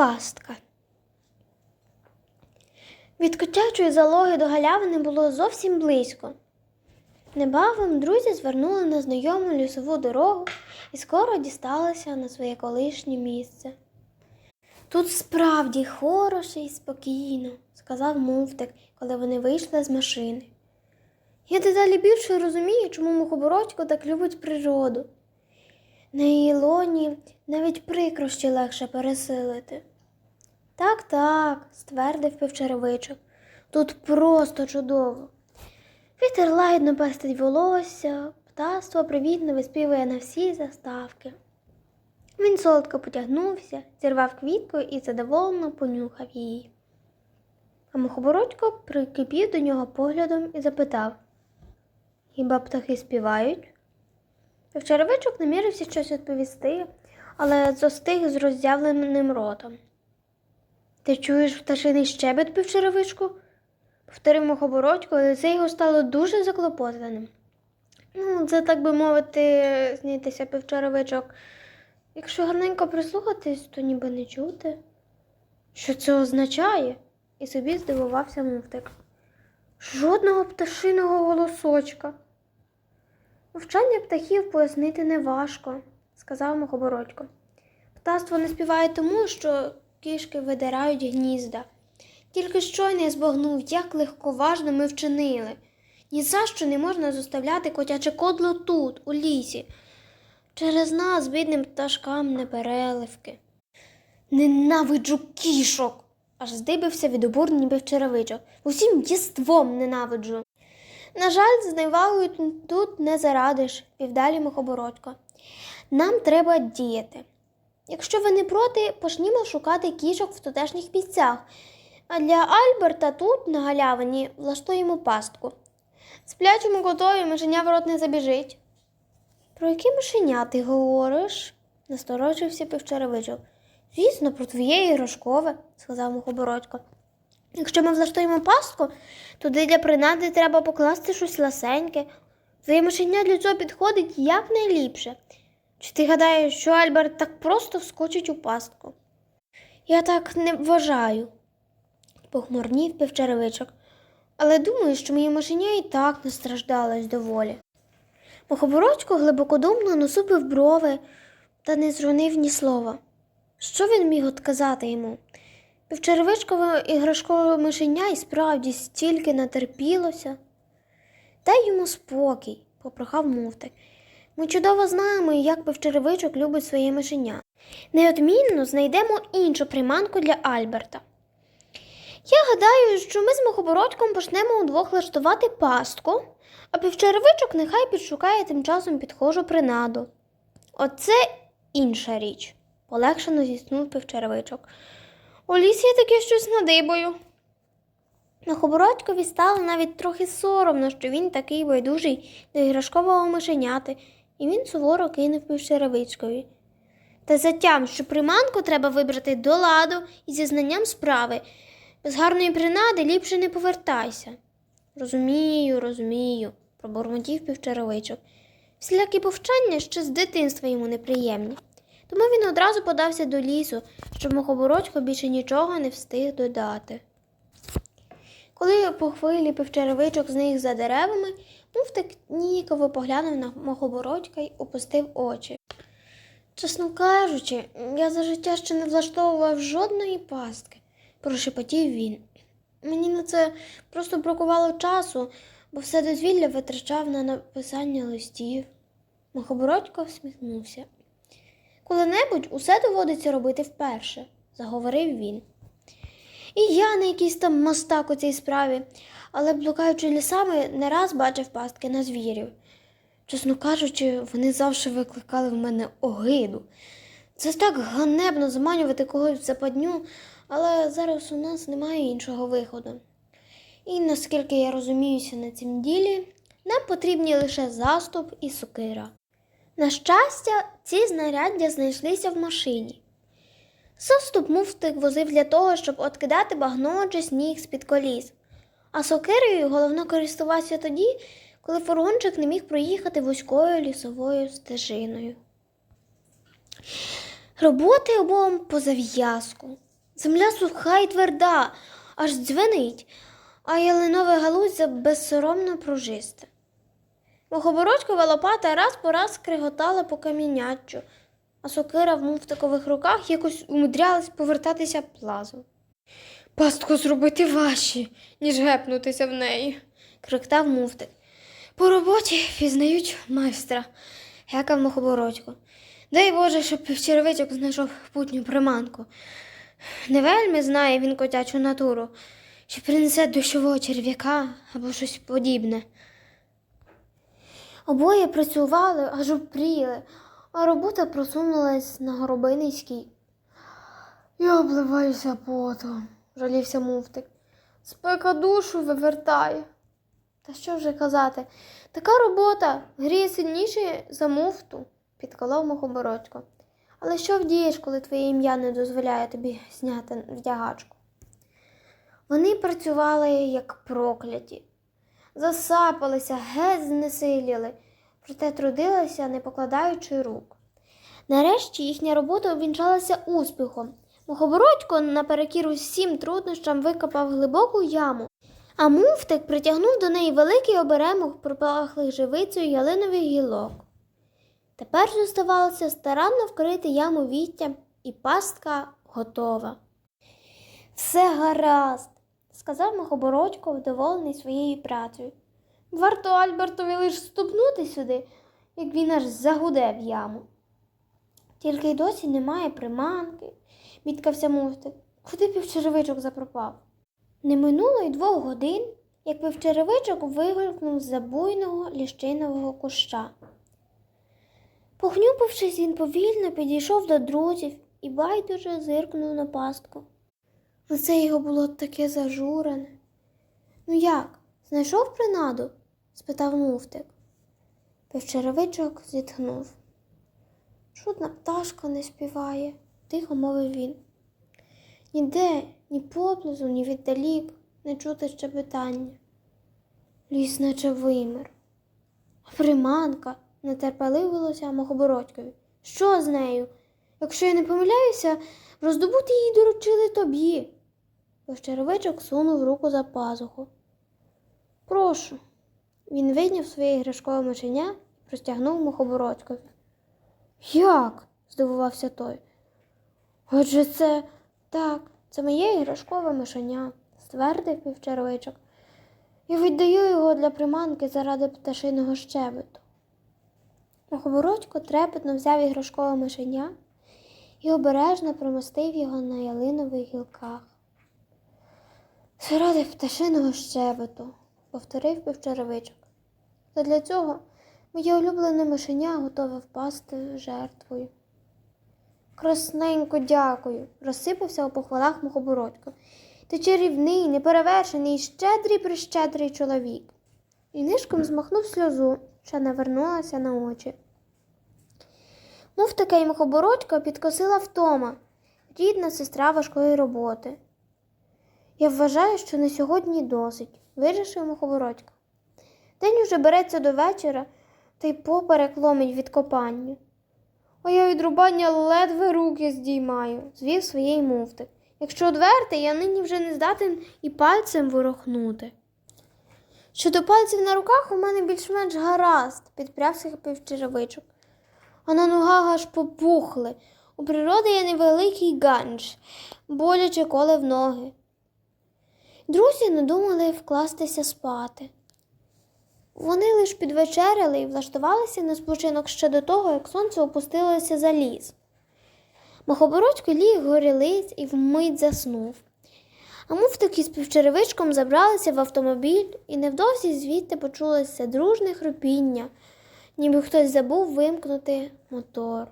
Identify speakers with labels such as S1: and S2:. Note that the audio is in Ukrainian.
S1: Пастка. Від котячої залоги до галявини було зовсім близько. Небавом друзі звернули на знайому лісову дорогу і скоро дісталися на своє колишнє місце. Тут справді хороше і спокійно, сказав муфтик, коли вони вийшли з машини. Я дедалі більше розумію, чому мухобородько так любить природу. На її лоні навіть прикрощі легше пересилити. Так, так, ствердив півчеревичок. Тут просто чудово. Вітер лагідно пестить волосся, птаство привітно виспівує на всі заставки. Він солодко потягнувся, зірвав квітку і задоволено понюхав її. А мухобородько прикипів до нього поглядом і запитав Хіба птахи співають? Півчеревичок намірився щось відповісти, але застиг з роззявленим ротом. Ти чуєш пташиний щебет, півчеревичку? повторив мухобородько, і лице його стало дуже заклопотаним. Ну, це, так би мовити, знітися півчеревичок. Якщо гарненько прислухатись, то ніби не чути. Що це означає? І собі здивувався муфтик. Жодного пташиного голосочка. Мовчання птахів пояснити неважко, сказав Мухобородько. Птаство не співає тому, що кішки видирають гнізда. Тільки щойно я збагнув, як легковажно ми вчинили. Ні за що не можна зоставляти котяче кодло тут, у лісі. Через нас, бідним пташкам, не переливки. Ненавиджу кішок. аж здибився від обурення півчеревичок. Усім єством ненавиджу. На жаль, з невагою тут не зарадиш, півдалі Мухобородько. Нам треба діяти. Якщо ви не проти, почнімо шукати кішок в тутешніх місцях. А для Альберта тут, на галявині, влаштуємо пастку. Сплячому котові мишеня в рот не забіжить. Про які мишеня ти говориш? насторожився півчеревичок. Звісно, про твоє іграшкове, сказав Мухобородько. Якщо ми влаштуємо пастку, туди для принади треба покласти щось ласеньке. Твоє мишеня для цього підходить якнайліпше. Чи ти гадаєш, що Альберт так просто вскочить у пастку? Я так не вважаю, похмурнів півчеревичок, але думаю, що моє мишеня і так настраждалось доволі. Мухобородько глибокодумно насупив брови та не зронив ні слова. Що він міг отказати йому? Півчеревичкове іграшкове мишеня і справді стільки натерпілося. Дай йому спокій, попрохав муфтик. Ми чудово знаємо, як півчеревичок любить своє мишеня. Неодмінно знайдемо іншу приманку для Альберта. Я гадаю, що ми з Мухобородьком почнемо удвох влаштувати пастку, а півчеревичок нехай підшукає тим часом підхожу принаду. Оце інша річ, полегшено зіснув півчеревичок. У лісі я таке щось надибою. Мухобородькові стало навіть трохи соромно, що він такий байдужий до іграшкового мишеняти, і він суворо кинув півчеревичкові. Та затям, що приманку треба вибрати до ладу і зі знанням справи. Без гарної принади ліпше не повертайся. Розумію, розумію, пробурмотів півчеревичок. Всілякі повчання ще з дитинства йому неприємні. Тому він одразу подався до лісу, щоб мухобородько більше нічого не встиг додати. Коли по хвилі півчеревичок зник за деревами, муфтик ніяково поглянув на мухобородька й опустив очі. Чесно кажучи, я за життя ще не влаштовував жодної пастки, прошепотів він. Мені на це просто бракувало часу, бо все дозвілля витрачав на написання листів. Мухобородько всміхнувся. Коли-небудь усе доводиться робити вперше, заговорив він. І я не якийсь там мостак у цій справі, але блукаючи лісами, не раз бачив пастки на звірів. Чесно кажучи, вони завжди викликали в мене огиду. Це так ганебно заманювати когось в западню, але зараз у нас немає іншого виходу. І наскільки я розуміюся на цім ділі, нам потрібні лише заступ і сокира. На щастя, ці знаряддя знайшлися в машині. Заступ муфтик возив для того, щоб откидати багно чи сніг з-під коліс, а сокирою головно користувався тоді, коли фургончик не міг проїхати вузькою лісовою стежиною. Роботи обом по зав'язку. Земля суха і тверда, аж дзвенить, а ялинове галузя безсоромно пружисте. Мухоборочкова лопата раз по раз скриготала по каміняччу, а сокира в муфтикових руках якось умудрялась повертатися плазом. Пастку зробити важче, ніж гепнутися в неї, криктав муфтик. По роботі пізнають майстра, гекав мухоборочко. Дай Боже, щоб півчеревичок знайшов путню приманку. Не вельми знає він котячу натуру, що принесе дощового черв'яка або щось подібне. Обоє працювали, аж упріли, а робота просунулась на горобиницький. Я обливаюся потом, жалівся муфтик. Спека душу вивертає. Та що вже казати? Така робота гріє сильніше за муфту, підколов мухоборочко. Але що вдієш, коли твоє ім'я не дозволяє тобі зняти вдягачку? Вони працювали як прокляті, засапалися, геть знесиліли, проте трудилися, не покладаючи рук. Нарешті їхня робота увінчалася успіхом. Мухобородько наперекір усім труднощам викопав глибоку яму, а муфтик притягнув до неї великий оберемок пропахлих живицею ялинових гілок. Тепер зоставалося старанно вкрити яму віттям, і пастка готова. Все гаразд, сказав Мухобородько, вдоволений своєю працею. Варто Альбертові лиш ступнути сюди, як він аж загуде в яму. Тільки й досі немає приманки, міткався муфтик. Куди півчеревичок запропав? Не минуло й двох годин, як півчеревичок вигулькнув з-за буйного ліщинового куща. Похнюпившись, він повільно підійшов до друзів і байдуже зиркнув на пастку. Лице його було таке зажурене. Ну як, знайшов принаду? Спитав муфтик. Півчеревичок зітхнув. Чудна пташка не співає, тихо мовив він. Ніде, ні поблизу, ні віддалік не чути щебетання. Ліс наче вимер. Приманка нетерпеливилося Мохобородькові. Що з нею? Якщо я не помиляюся, роздобути її доручили тобі. Пощеровичок сунув руку за пазуху. Прошу. Він вийняв своє іграшкове мишеня і простягнув Мохобородькові. Як? здивувався той. Отже, це так, це моє іграшкове мишеня, ствердив півчервичок. Я віддаю його для приманки заради пташиного щебету. Мохобородько трепетно взяв іграшкове мишеня і обережно примостив його на ялинових гілках. Заради пташиного щебету, повторив півчеревичок. Та для цього моє улюблене мишеня готове впасти жертвою. Красненько дякую, розсипався у похвалах мухобородько. Ти чарівний, неперевершений, щедрий прищедрий чоловік. І нишком змахнув сльозу, що навернулася на очі. Мов таке й мухобородька підкосила втома, рідна сестра важкої роботи. Я вважаю, що на сьогодні досить, вирішив мухобородька. День уже береться до вечора, та й поперек ломить від копання. А я від рубання ледве руки здіймаю, звів своєї муфти. Якщо одверти, я нині вже не здатен і пальцем ворохнути. Щодо пальців на руках у мене більш-менш гаразд, підпрявся півчеревичок. А на ногах аж попухли. У природи є невеликий ганж, боляче коле в ноги. Друзі надумали вкластися спати. Вони лиш підвечеряли і влаштувалися на спочинок ще до того, як сонце опустилося за ліс. Махобородько ліг горілиць і вмить заснув. А муфтики з півчеревичком забралися в автомобіль, і невдовзі звідти почулося дружне хропіння, ніби хтось забув вимкнути мотор.